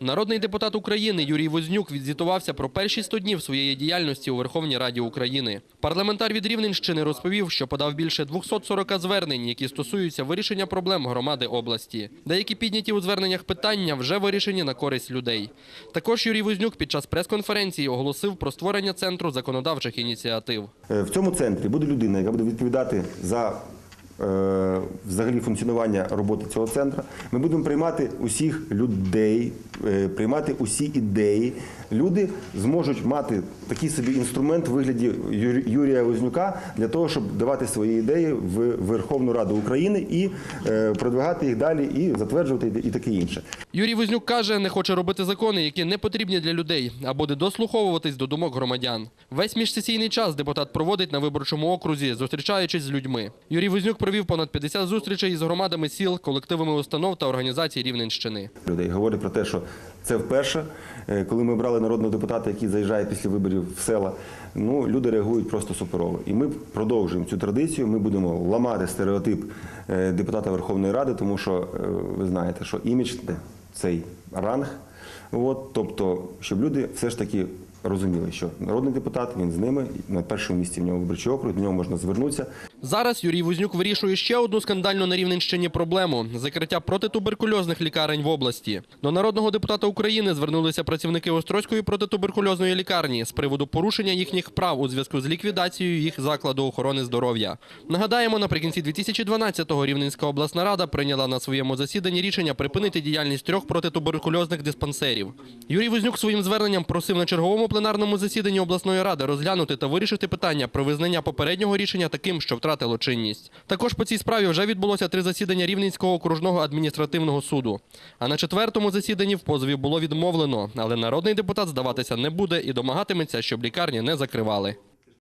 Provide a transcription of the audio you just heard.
Народний депутат України Юрій Вознюк відзвітувався про перші 100 днів своєї діяльності у Верховній Раді України. Парламентар від Рівненщини розповів, що подав більше 240 звернень, які стосуються вирішення проблем громади області. Деякі підняті у зверненнях питання вже вирішені на користь людей. Також Юрій Вознюк під час прес-конференції оголосив про створення центру законодавчих ініціатив. Е, В цьому центрі буде людина, яка буде відповідати за взагалі функціонування роботи цього центру. Ми будемо приймати усіх людей, е, приймати усі ідеї. Люди зможуть мати такий собі інструмент в вигляді Юрі- Юрія Вознюка для того, щоб давати свої ідеї в Верховну Раду України і е, продвигати їх далі, і затверджувати і таке інше. Юрій Вознюк каже, не хоче робити закони, які не потрібні для людей, а буде дослуховуватись до думок громадян. Весь міжсесійний час депутат проводить на виборчому окрузі, зустрічаючись з людьми. Юрій Вознюк провів понад 50 зустрічей з громадами сіл, колективами установ та організацій Рівненщини. людей. Говорить про те, що це вперше, е, коли ми брали народного депутата, який заїжджає після виборів в села. Ну, люди реагують просто суперово. І ми продовжуємо цю традицію. Ми будемо ламати стереотип е, депутата Верховної Ради, тому що е, ви знаєте, що імідж цей ранг. От, тобто, щоб люди все ж таки розуміли, що народний депутат він з ними на першому місці в нього виборчий округ, до нього можна звернутися. Зараз Юрій Вознюк вирішує ще одну скандальну на Рівненщині проблему закриття протитуберкульозних лікарень в області. До народного депутата України звернулися працівники Острозької протитуберкульозної лікарні з приводу порушення їхніх прав у зв'язку з ліквідацією їх закладу охорони здоров'я. Нагадаємо, наприкінці 2012-го Рівненська обласна рада прийняла на своєму засіданні рішення припинити діяльність трьох протитуберкульозних диспансерів. Юрій Вознюк своїм зверненням просив на черговому пленарному засіданні обласної ради розглянути та вирішити питання про визнання попереднього рішення таким, що втратило чинність. Також по цій справі вже відбулося три засідання Рівненського окружного адміністративного суду. А на четвертому засіданні в позові було відмовлено, але народний депутат здаватися не буде і домагатиметься, щоб лікарні не закривали.